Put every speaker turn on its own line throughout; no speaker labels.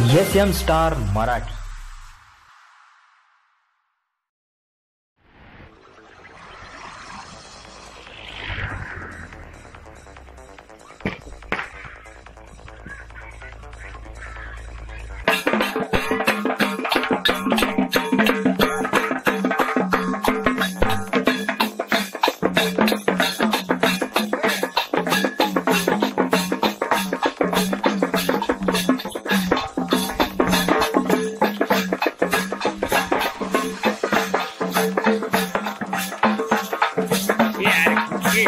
S M star Marathi.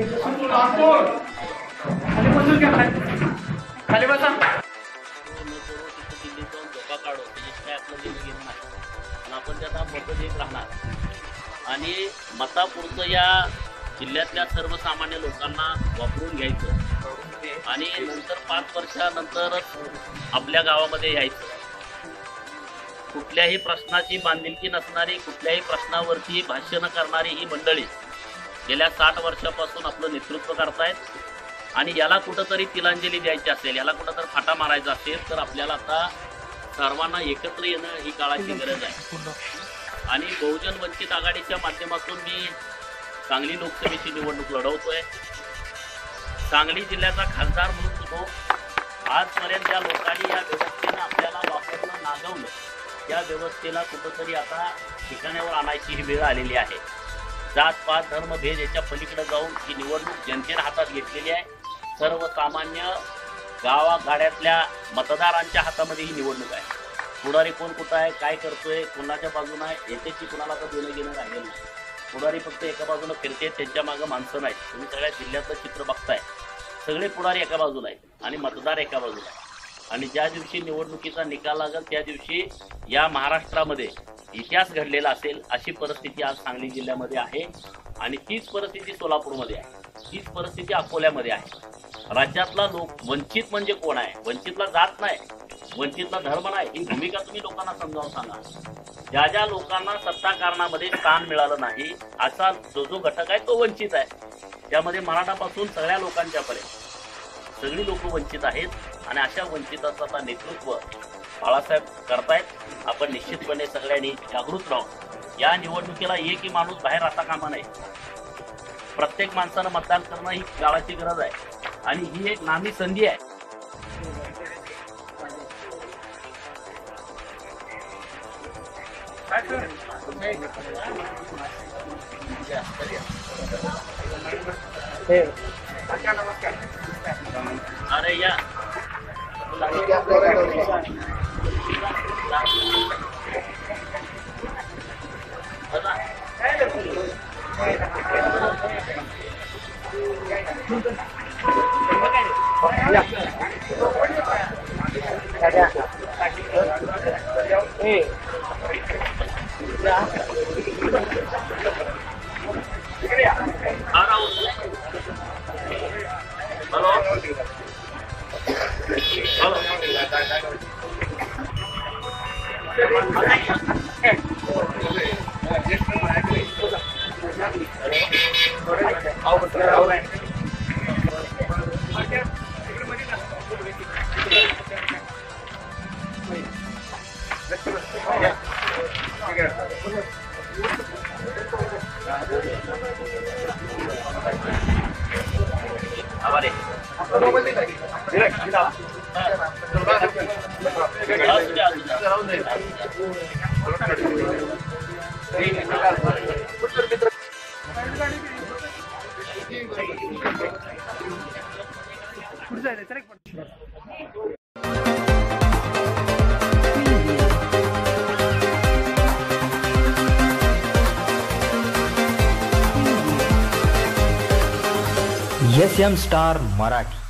खाली
आणि आपण त्याचा मतं देत राहणार आणि मतापुरतं या जिल्ह्यातल्या सर्वसामान्य लोकांना वापरून घ्यायचं. आणि नंतर पाच वर्षानंतरच आपल्या गावामध्ये यायचं. कुठल्याही प्रश्नाची बांधिलकी नसणारी कुठल्याही प्रश्नावरती भाष्य न करणारी ही मंडळी गेल्या साठ वर्षापासून आपलं नेतृत्व करतायत. आणि याला कुठंतरी तिलांजली द्यायची असेल याला कुठंतरी फाटा मारायचा असेल तर आपल्याला आता सर्वांना एकत्र येणं ही काळाची गरज आहे. आणि बहुजन वंचित आघाडीच्या माध्यमातून मी सांगली लोकसभेची निवडणूक लढवतोय. सांगली जिल्ह्याचा खासदार म्हणून सुद्धा आजपर्यंत या लोकांनी या व्यवस्थेनं आपल्याला वापरणं नागवलं. या व्यवस्थेला कुठंतरी आता ठिकाण्यावर आणायची ही वेळ आलेली आहे. जात पात धर्म भेद याच्या पलीकडे जाऊन ही निवडणूक जनतेने हातात घेतलेली आहे. सर्वसामान्य गावागाड्यातल्या मतदारांच्या हातामध्ये ही निवडणूक आहे. पुढारी कोण कुठं आहे काय करतोय कोणाच्या बाजूनं आहे याच्याशी कुणाला तर देणं घेणं राहिलेलं नाही. पुढारी फक्त एका बाजूनं फिरते त्यांच्या मागं माणसं नाहीत. तुम्ही सगळ्या जिल्ह्यातलं चित्र बघताय. सगळे पुढारी एका बाजूला आहेत आणि मतदार एका बाजूला आहे आणि ज्या दिवशी निवडणुकीचा निकाल लागेल त्या दिवशी या महाराष्ट्रामध्ये इतिहास घडलेला असेल अशी परिस्थिती आज सांगली जिल्ह्यामध्ये आहे. आणि तीच परिस्थिती सोलापूरमध्ये आहे. तीच परिस्थिती अकोल्यामध्ये आहे. राज्यातला लोक वंचित म्हणजे कोण आहे? वंचितला जात नाही. वंचितला धर्म नाही. ही भूमिका तुम्ही लोकांना समजावून सांगा. ज्या ज्या लोकांना सत्ता कारणामध्ये स्थान मिळालं नाही असा जो जो घटक आहे तो वंचित आहे. त्यामध्ये मराठापासून सगळ्या लोकांच्यापर्यंत. सगळी लोक वंचित आहेत. आणि अशा वंचिताचं आता नेतृत्व बाळासाहेब करतायत. आपण निश्चितपणे सगळ्यांनी जागृत राहू. या निवडणुकीला एकही माणूस बाहेर राहता कामा नये. प्रत्येक माणसानं मतदान करणं ही काळाची गरज आहे. आणि ही एक नामी संधी आहे. अरे या. Hey.
Yeah. Direct, direct.
S M star Marathi.